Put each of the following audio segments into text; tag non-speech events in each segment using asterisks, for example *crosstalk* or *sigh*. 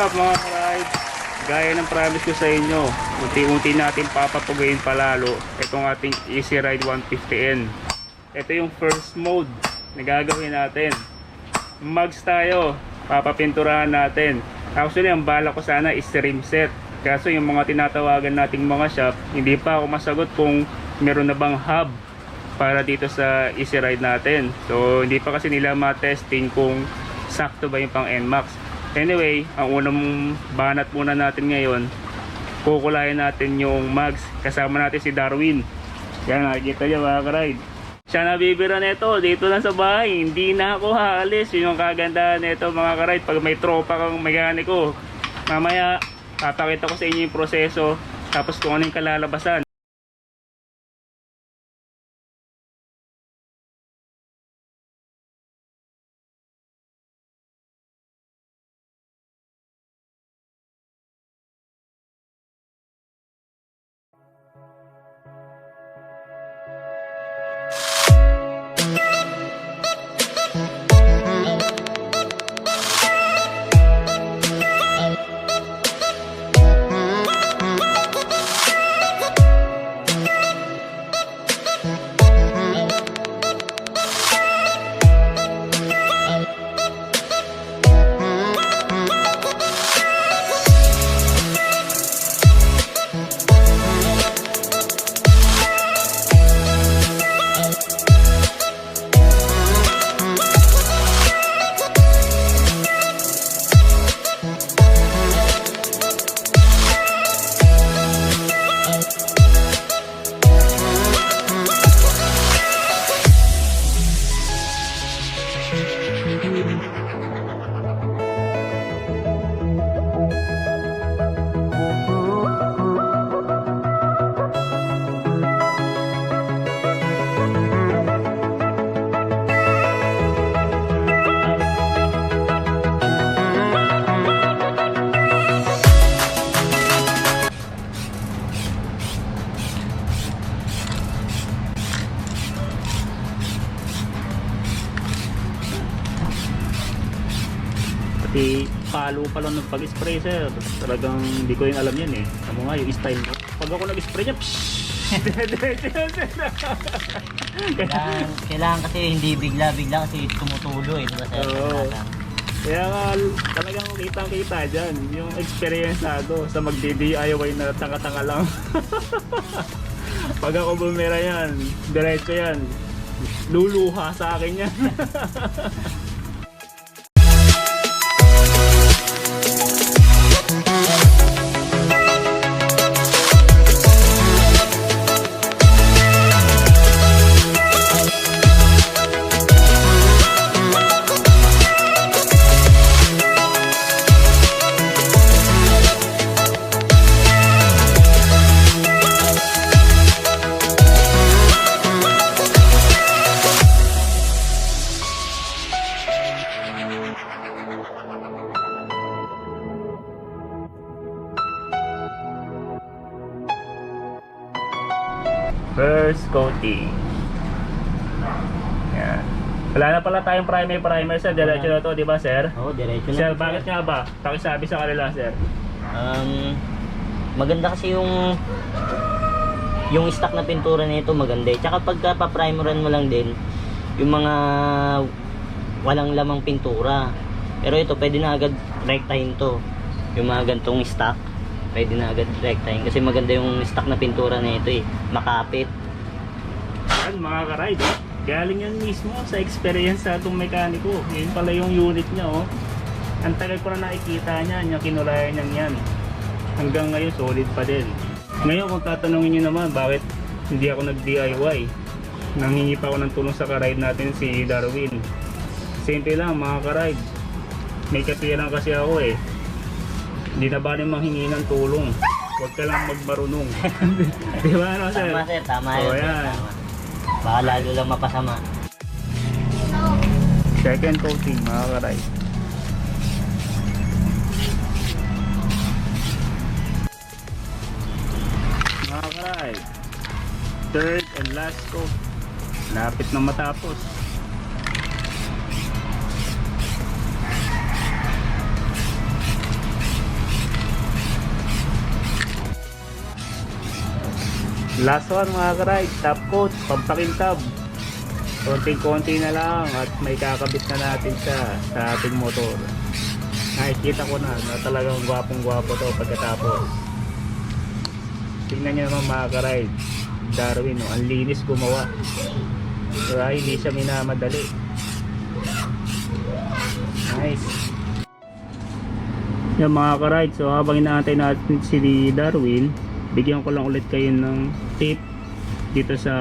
up mga karide? Gaya ng promise ko sa inyo, unti-unti natin papatugayin palalo itong ating Easy Ride 150N. Ito yung first mode na gagawin natin. Mags tayo, papapinturahan natin. Actually, ang bala ko sana is rim set. Kaso yung mga tinatawagan nating mga shop, hindi pa ako masagot kung meron na bang hub para dito sa Easy Ride natin. So, hindi pa kasi nila ma-testing kung sakto ba yung pang NMAX. Anyway, ang unang banat muna natin ngayon, kukulayan natin yung mags. Kasama natin si Darwin. Yan, nakikita niya mga karide. Siya nabibira nito dito lang sa bahay. Hindi na ako haalis. Yun yung kagandahan nito mga karide. Pag may tropa kang mekaniko, mamaya papakita ko sa inyo yung proseso tapos kung ano yung kalalabasan. Palo pa lang ng pag-spray sir. Talagang hindi ko rin alam yan eh. Ano nga yung style mo. Pag ako nag-spray niya, Kailangan, kailangan kasi hindi bigla-bigla kasi tumutulo eh. Diba, sir? Oo. Kaya nga talagang kitang kita dyan. Yung experienceado sa magdi-DIY na tanga-tanga lang. *laughs* Pag ako bumira yan, diretso yan. Luluha sa akin yan. *laughs* First coating. Yan. Wala na pala tayong primer primer sir. Diretso na to, di ba sir? Oo, diretso na. Sir, bakit nga ba? Pakisabi sa kanila sir. Um, maganda kasi yung yung stock na pintura nito maganda eh. Tsaka pagka pa-primeran mo lang din, yung mga walang lamang pintura. Pero ito, pwede na agad rektahin to. Yung mga gantong stock, pwede na agad rektahin. Kasi maganda yung stock na pintura na ito eh. Makapit. Yan mga ka-ride. oh. Galing yan mismo sa experience sa itong mekaniko. Yun pala yung unit niya oh. Ang tagal ko na nakikita niya, yung kinulayan niya yan. Hanggang ngayon solid pa din. Ngayon kung tatanungin niyo naman bakit hindi ako nag-DIY. Nanghingi pa ako ng tulong sa ka-ride natin si Darwin. Simple lang mga ka-ride. May katiyan lang kasi ako eh. Hindi na ba manghingi ng tulong? Huwag ka lang magmarunong. *laughs* Di ba ano sir? Tama sir, tama Oo, yun. yan. Tama. Baka lalo lang mapasama. Second coating mga karay. Mga karay. Third and last coat. Lapit na matapos. Last one mga karide, top coat, pampakintab. Konting-konti na lang at may kakabit na natin siya sa ating motor. Nakikita ko na na talagang gwapong-gwapo to pagkatapos. Tingnan nyo naman mga karide. Darwin, oh, ang linis gumawa. Diba? Hindi siya minamadali. Nice. Yung mga karide, so habang inaantay natin si Darwin, bigyan ko lang ulit kayo ng tip dito sa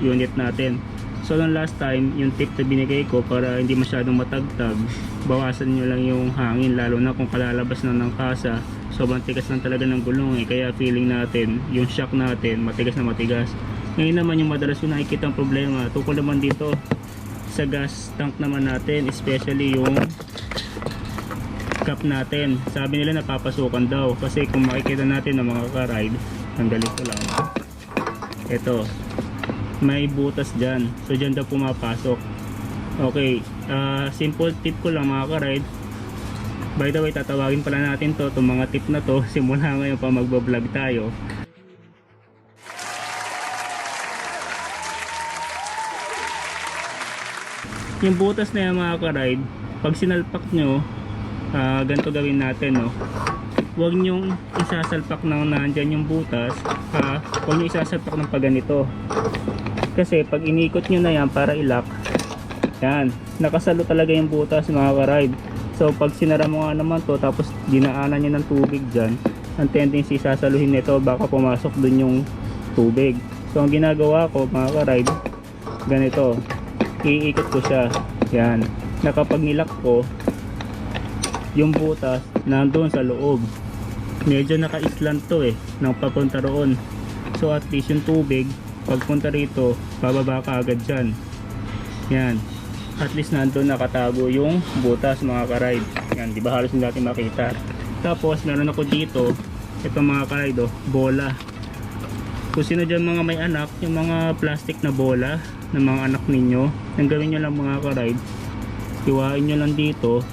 unit natin. So nung last time, yung tip na binigay ko para hindi masyadong matagtag, bawasan nyo lang yung hangin lalo na kung kalalabas na ng kasa. Sobrang tigas lang talaga ng gulong eh, kaya feeling natin, yung shock natin, matigas na matigas. Ngayon naman yung madalas yung nakikita problema, tukol naman dito sa gas tank naman natin, especially yung cap natin. Sabi nila napapasukan daw kasi kung makikita natin ng mga ka-ride, ang ganito lang. Ito, may butas dyan. So dyan daw pumapasok. Okay, ah, simple tip ko lang mga ka-ride. By the way, tatawagin pala natin to, itong mga tip na to, *laughs* simula ngayon pa magbablog tayo. Yung butas na yan mga ka-ride, pag sinalpak nyo, ah, ganito gawin natin no. Huwag nyong isasalpak ng nandyan yung butas, ha? Huwag nyo isasalpak ng paganito. Kasi pag inikot nyo na yan para ilak, yan, nakasalo talaga yung butas mga ka-ride. So pag sinara mo nga naman to tapos dinaanan nyo ng tubig dyan, ang tendency sasaluhin nito baka pumasok dun yung tubig. So ang ginagawa ko mga ka-ride, ganito, iikot ko siya. Yan, na kapag nilak ko, yung butas nandun sa loob. Medyo naka-island to eh, nang papunta roon. So at least yung tubig, pagpunta rito, bababa ka agad dyan. Yan. At least nandun nakatago yung butas mga karide. Yan, di ba halos hindi natin makita. Tapos meron ako dito, ito mga karide oh, bola. Kung sino dyan mga may anak, yung mga plastic na bola ng mga anak ninyo, ang gawin nyo lang mga karide, iwain nyo lang dito,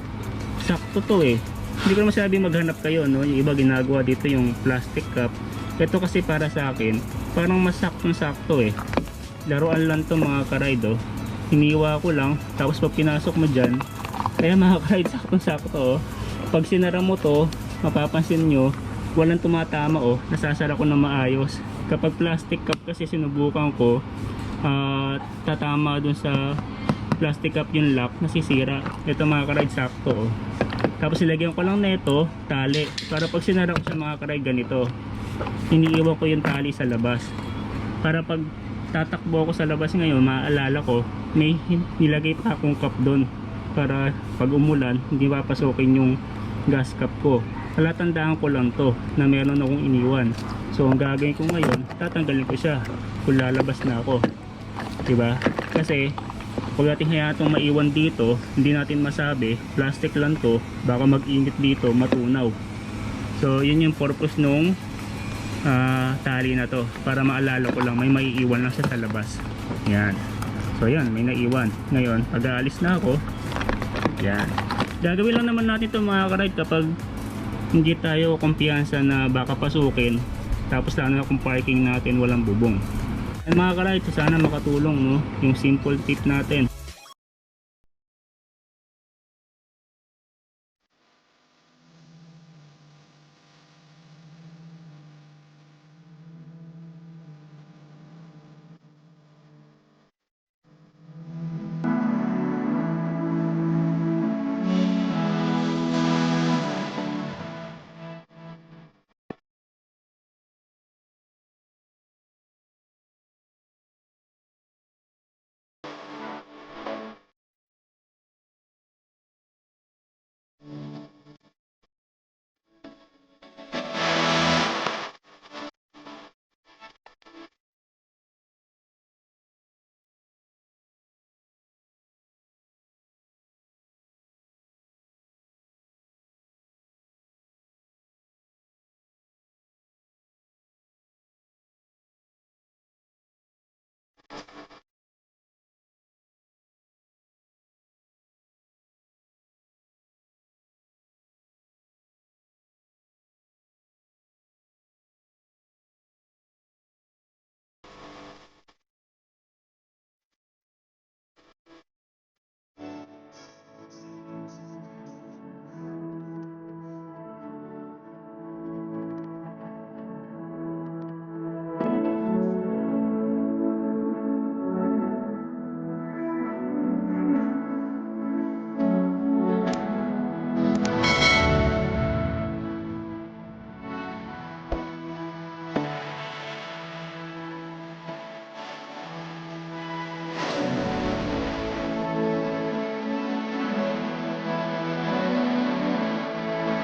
sakto to eh. Hindi ko naman sabi maghanap kayo, no? Yung iba ginagawa dito yung plastic cup. Ito kasi para sa akin, parang mas saktong-sakto eh. Laruan lang to mga karide, oh. Hiniwa ko lang, tapos pag pinasok mo dyan, kaya mga karide, *laughs* saktong-sakto, oh. Pag sinara mo to, mapapansin nyo, walang tumatama, oh. Nasasara ko na maayos. Kapag plastic cup kasi sinubukan ko, ah, tatama dun sa plastic cup yung lock, nasisira. Ito mga karide, sakto, oh. Tapos ilagyan ko lang nito, tali. Para pag sinara ko sa mga karay ganito, iniiwan ko yung tali sa labas. Para pag tatakbo ako sa labas ngayon, maaalala ko, may nilagay pa akong cup doon. Para pag umulan, hindi papasokin yung gas cap ko. Palatandaan ko lang to na meron akong iniwan. So ang gagawin ko ngayon, tatanggalin ko siya kung lalabas na ako. 'Di ba? Kasi pag natin hayaan itong maiwan dito, hindi natin masabi, plastic lang to, baka mag-init dito, matunaw. So, yun yung purpose nung ah, tali na to, para maalala ko lang, may maiiwan lang sa labas. Yan. So, yan, may naiwan. Ngayon, pag aalis na ako, yan. Gagawin lang naman natin ito mga karide kapag hindi tayo kumpiyansa na baka pasukin, tapos lalo na kung parking natin walang bubong. Ay mga karayto, sana makatulong no, yung simple tip natin.